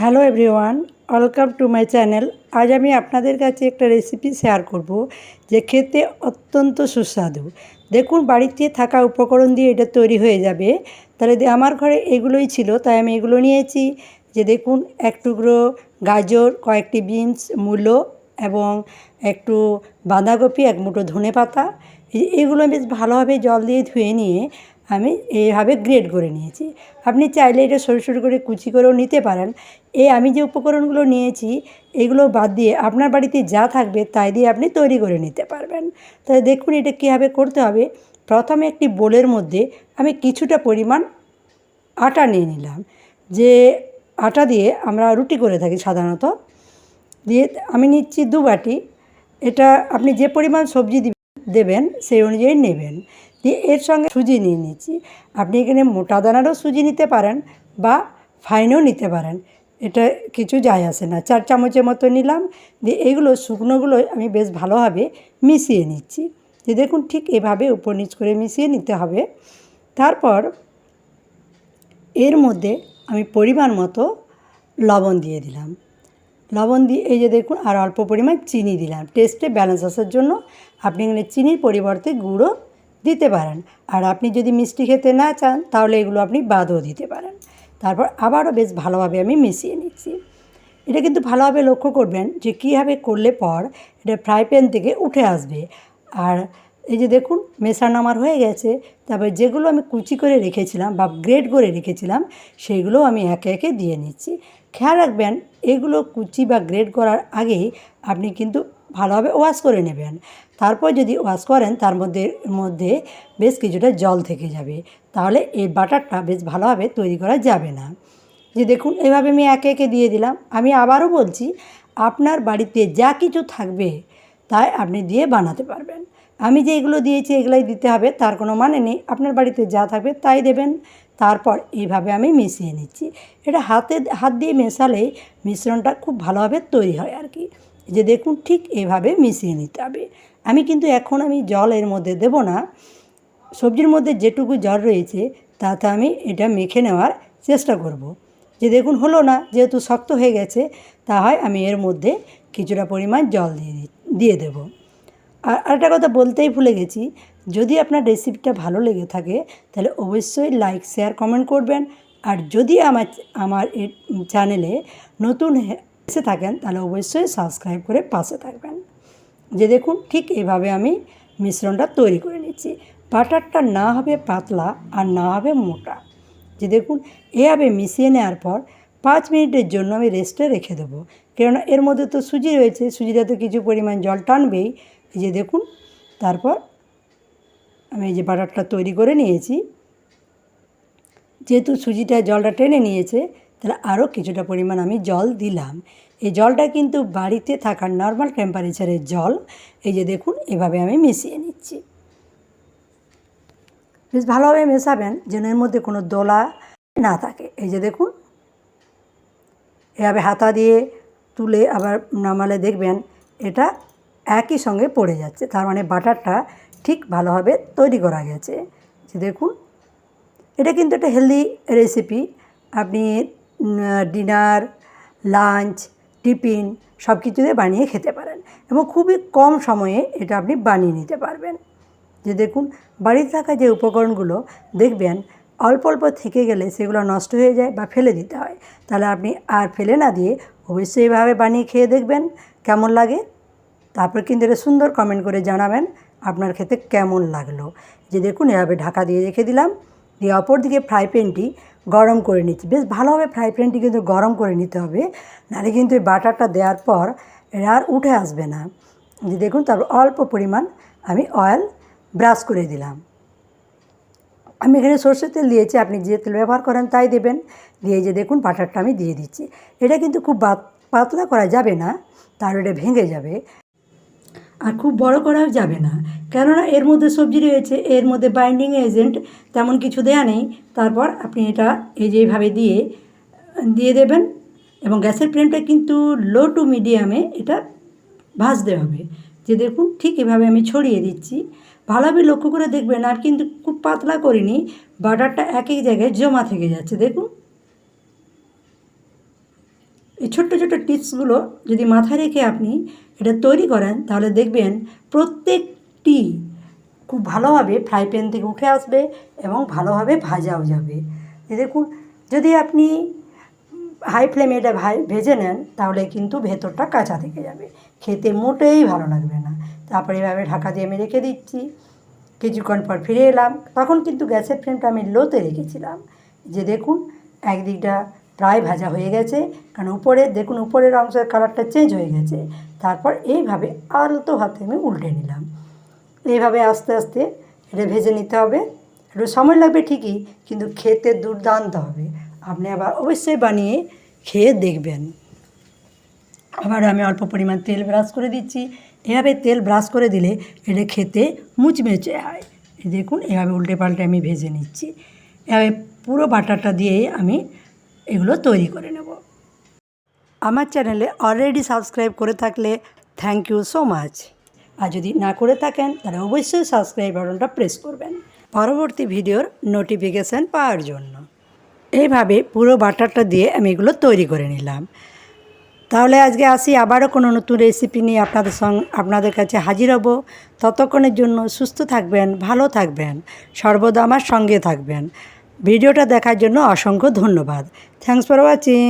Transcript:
Hello everyone, welcome to my channel. আজ আমি আপনাদের কাছে একটা রেসিপি শেয়ার করব যে খেতে অত্যন্ত সুস্বাদু। দেখুন, বাড়িতে থাকা উপকরণ দিয়ে এটা তৈরি হয়ে যাবে। তাহলে আমার ঘরে এগুলোই ছিল, তাই আমি এগুলো নিয়েছি। যে দেখুন, এক টুকরো গাজর, কয়েকটি বিনস, মূলো এবং একটু বাঁধাকপি, এক মুঠো ধনে পাতা এগুলো বেশ ভালোভাবে জল দিয়ে ধুয়ে নিয়ে আমি এইভাবে গ্রেড করে নিয়েছি। আপনি চাইলে এটা সরু সরু করে কুচি করেও নিতে পারেন। এই আমি যে উপকরণগুলো নিয়েছি, এগুলো বাদ দিয়ে আপনার বাড়িতে যা থাকবে তাই দিয়ে আপনি তৈরি করে নিতে পারবেন। তাই দেখুন এটা কীভাবে করতে হবে। প্রথমে একটি বোলের মধ্যে আমি কিছুটা পরিমাণ আটা নিয়ে নিলাম। যে আটা দিয়ে আমরা রুটি করে থাকি সাধারণত। দিয়ে আমি নিচ্ছি দু বাটি। এটা আপনি যে পরিমাণ সবজি দেবেন সেই অনুযায়ী নেবেন। দিয়ে এর সঙ্গে সুজি নিয়ে নিচ্ছি। আপনি এখানে মোটা দানারও সুজি নিতে পারেন বা ফাইনও নিতে পারেন। এটা কিছু যায় আসে না। চার চামচের মতো নিলাম। দিয়ে এগুলো শুকনোগুলো আমি বেশ ভালোভাবে মিশিয়ে নিচ্ছি। যে দেখুন ঠিক এভাবে উপর নিচ করে মিশিয়ে নিতে হবে। তারপর এর মধ্যে আমি পরিমাণ মতো লবণ দিয়ে দিলাম। লবণ দিয়ে এই যে দেখুন আর অল্প পরিমাণ চিনি দিলাম। টেস্টে ব্যালেন্স আসার জন্য আপনি এখানে চিনির পরিবর্তে গুঁড়ো দিতে পারেন। আর আপনি যদি মিষ্টি খেতে না চান, তাহলে এগুলো আপনি বাদও দিতে পারেন। তারপর আবারও বেশ ভালোভাবে আমি মিশিয়ে নিচ্ছি। এটা কিন্তু ভালোভাবে লক্ষ্য করবেন যে কীভাবে করলে পর এটা ফ্রাই প্যান থেকে উঠে আসবে। আর এই যে দেখুন, মেশানো আমার হয়ে গেছে। তারপরে যেগুলো আমি কুচি করে রেখেছিলাম বা গ্রেড করে রেখেছিলাম সেইগুলো আমি একে একে দিয়ে নিচ্ছি। খেয়াল রাখবেন, এগুলো কুচি বা গ্রেড করার আগেই আপনি কিন্তু ভালোভাবে ওয়াশ করে নেবেন। তারপর যদি ওয়াশ করেন, তার মধ্যে মধ্যে বেশ কিছুটা জল থেকে যাবে। তাহলে এই বাটারটা বেশ ভালোভাবে তৈরি করা যাবে না। যে দেখুন, এভাবে আমি একে একে দিয়ে দিলাম। আমি আবারও বলছি, আপনার বাড়িতে যা কিছু থাকবে, তাই আপনি দিয়ে বানাতে পারবেন। আমি যে এগুলো দিয়েছি, এগুলাই দিতে হবে, তার কোনো মানে নেই। আপনার বাড়িতে যা থাকবে, তাই দেবেন। তারপর এইভাবে আমি মিশিয়ে নিচ্ছি। এটা হাতে, হাত দিয়ে মেশালেই মিশ্রণটা খুব ভালোভাবে তৈরি হয় আর কি। যে দেখুন, ঠিক এভাবে মিশিয়ে নিতে হবে। আমি কিন্তু এখন আমি জল এর মধ্যে দেব না। সবজির মধ্যে যেটুকু জল রয়েছে, তাতে আমি এটা মেখে নেওয়ার চেষ্টা করব। যে দেখুন, হলো না, যেহেতু শক্ত হয়ে গেছে তা হয় আমি এর মধ্যে কিছুটা পরিমাণ জল দিয়ে দিয়ে দেবো। আর আরেকটা কথা বলতেই ভুলে গেছি, যদি আপনার রেসিপিটা ভালো লেগে থাকে, তাহলে অবশ্যই লাইক, শেয়ার, কমেন্ট করবেন। আর যদি আমার আমার চ্যানেলে নতুন এসে থাকেন, তাহলে অবশ্যই সাবস্ক্রাইব করে পাশে থাকবেন। যে দেখুন, ঠিক এভাবে আমি মিশ্রণটা তৈরি করে নিচ্ছি। বাটারটা না হবে পাতলা আর না হবে মোটা। যে দেখুন, এভাবে মিশিয়ে নেওয়ার পর পাঁচ মিনিটের জন্য আমি রেস্টে রেখে দেবো। কেননা এর মধ্যে তো সুজি রয়েছে সুজিটা তো কিছু পরিমাণ জল টানবেই। এই যে দেখুন, তারপর আমি এই যে বাটারটা তৈরি করে নিয়েছি। যেহেতু সুজিটা জলটা টেনে নিয়েছে তাহলে আরও কিছুটা পরিমাণ আমি জল দিলাম। এই জলটা কিন্তু বাড়িতে থাকার নর্মাল টেম্পারেচারের জল, এই যে দেখুন, এভাবে আমি মিশিয়ে নিচ্ছি। বেশ ভালোভাবে মেশাবেন, যেন এর মধ্যে কোনো দোলা না থাকে। এই যে দেখুন, এভাবে হাতা দিয়ে তুলে আবার নামালে দেখবেন এটা একই সঙ্গে পড়ে যাচ্ছে। তার মানে বাটারটা ঠিক ভালোভাবে তৈরি করা গেছে। যে দেখুন, এটা কিন্তু একটা হেলদি রেসিপি আপনি ডিনার, লাঞ্চ, টিফিন সব কিছুতে বানিয়ে খেতে পারেন এবং খুবই কম সময়ে এটা আপনি বানিয়ে নিতে পারবেন। যে দেখুন, বাড়িতে থাকা যে উপকরণগুলো দেখবেন, অল্প অল্প থেকে গেলে সেগুলো নষ্ট হয়ে যায় বা ফেলে দিতে হয়। তাহলে আপনি আর ফেলে না দিয়ে অবশ্যই এভাবে বানিয়ে খেয়ে দেখবেন, কেমন লাগে? তারপর কিন্তু এটা সুন্দর কমেন্ট করে জানাবেন আপনার খেতে কেমন লাগল। যে দেখুন, এভাবে ঢাকা দিয়ে রেখে দিলাম। দিয়ে অপর দিকে ফ্রাই প্যানটি গরম করে নিচ্ছি। বেশ ভালোভাবে ফ্রাই প্যানটি কিন্তু গরম করে নিতে হবে। নাহলে কিন্তু এই বাটারটা দেওয়ার পর এটা আর উঠে আসবে না। যে দেখুন তারপর অল্প পরিমাণ আমি অয়েল ব্রাশ করে দিলাম। আমি এখানে সর্ষের তেল দিয়েছি, আপনি যে তেল ব্যবহার করেন তাই দেবেন। দিয়ে যে দেখুন, বাটারটা আমি দিয়ে দিচ্ছি। এটা কিন্তু খুব পাতলা করা যাবে না তাহলে এটা ভেঙে যাবে। আর খুব বড় করাও যাবে না। কেননা এর মধ্যে সবজি রয়েছে, এর মধ্যে বাইন্ডিং এজেন্ট তেমন কিছু দেয়া নেই। তারপর আপনি এটা এই যে এইভাবে দিয়ে দিয়ে দেবেন এবং গ্যাসের ফ্লেমটা কিন্তু লো টু মিডিয়ামে এটা ভাজতে হবে। যে দেখুন, ঠিক এভাবে আমি ছড়িয়ে দিচ্ছি। ভালোভাবে লক্ষ্য করে দেখবেন, আর কিন্তু খুব পাতলা করিনি, বাটারটা এক এক জায়গায় জমা থেকে যাচ্ছে। দেখুন এই ছোট্ট ছোট্ট টিপসগুলো যদি মাথায় রেখে আপনি এটা তৈরি করেন, তাহলে দেখবেন প্রত্যেকটি খুব ভালোভাবে ফ্রাই প্যান থেকে উঠে আসবে এবং ভালোভাবে ভাজাও যাবে। দেখুন, যদি আপনি হাই ফ্লেমে এটা ভাই ভেজে নেন, তাহলে কিন্তু ভেতরটা কাঁচা থেকে যাবে। খেতে মোটেই ভালো লাগবে না। তারপরে এভাবে ঢাকা দিয়ে আমি রেখে দিচ্ছি। কিছুক্ষণ পর ফিরে এলাম। তখন কিন্তু গ্যাসের ফ্লেমটা আমি লোতে রেখেছিলাম। যে দেখুন, একদিকটা প্রায় ভাজা হয়ে গেছে। কারণ উপরে, দেখুন উপরের অংশের কালারটা চেঞ্জ হয়ে গেছে। তারপর এইভাবে আলতো হাতে আমি উল্টে নিলাম। এইভাবে আস্তে আস্তে এটা ভেজে নিতে হবে। একটু সময় লাগবে ঠিকই, কিন্তু খেতে দুর্দান্ত হবে। আপনি আবার অবশ্যই বানিয়ে খেয়ে দেখবেন। আবার আমি অল্প পরিমাণ তেল ব্রাশ করে দিচ্ছি। এভাবে তেল ব্রাশ করে দিলে এটা খেতে মুচমেচে হয়। দেখুন, এভাবে উল্টে পাল্টে আমি ভেজে নিচ্ছি। এভাবে পুরো বাটারটা দিয়েই আমি এগুলো তৈরি করে নেব। আমার চ্যানেলে অলরেডি সাবস্ক্রাইব করে থাকলে থ্যাংক ইউ সো মাচ আর যদি না করে থাকেন, তাহলে অবশ্যই সাবস্ক্রাইব বাটনটা প্রেস করবেন। পরবর্তী ভিডিওর নোটিফিকেশান পাওয়ার জন্য। এইভাবে পুরো বাটারটা দিয়ে আমি এগুলো তৈরি করে নিলাম। তাহলে আজকে আসি আবারও কোনো নতুন রেসিপি নিয়ে আপনাদের সঙ্গে, আপনাদের কাছে হাজির হব। ততক্ষণের জন্য সুস্থ থাকবেন, ভালো থাকবেন, সর্বদা আমার সঙ্গে থাকবেন। ভিডিওটা দেখার জন্য অসংখ্য ধন্যবাদ। Thanks for watching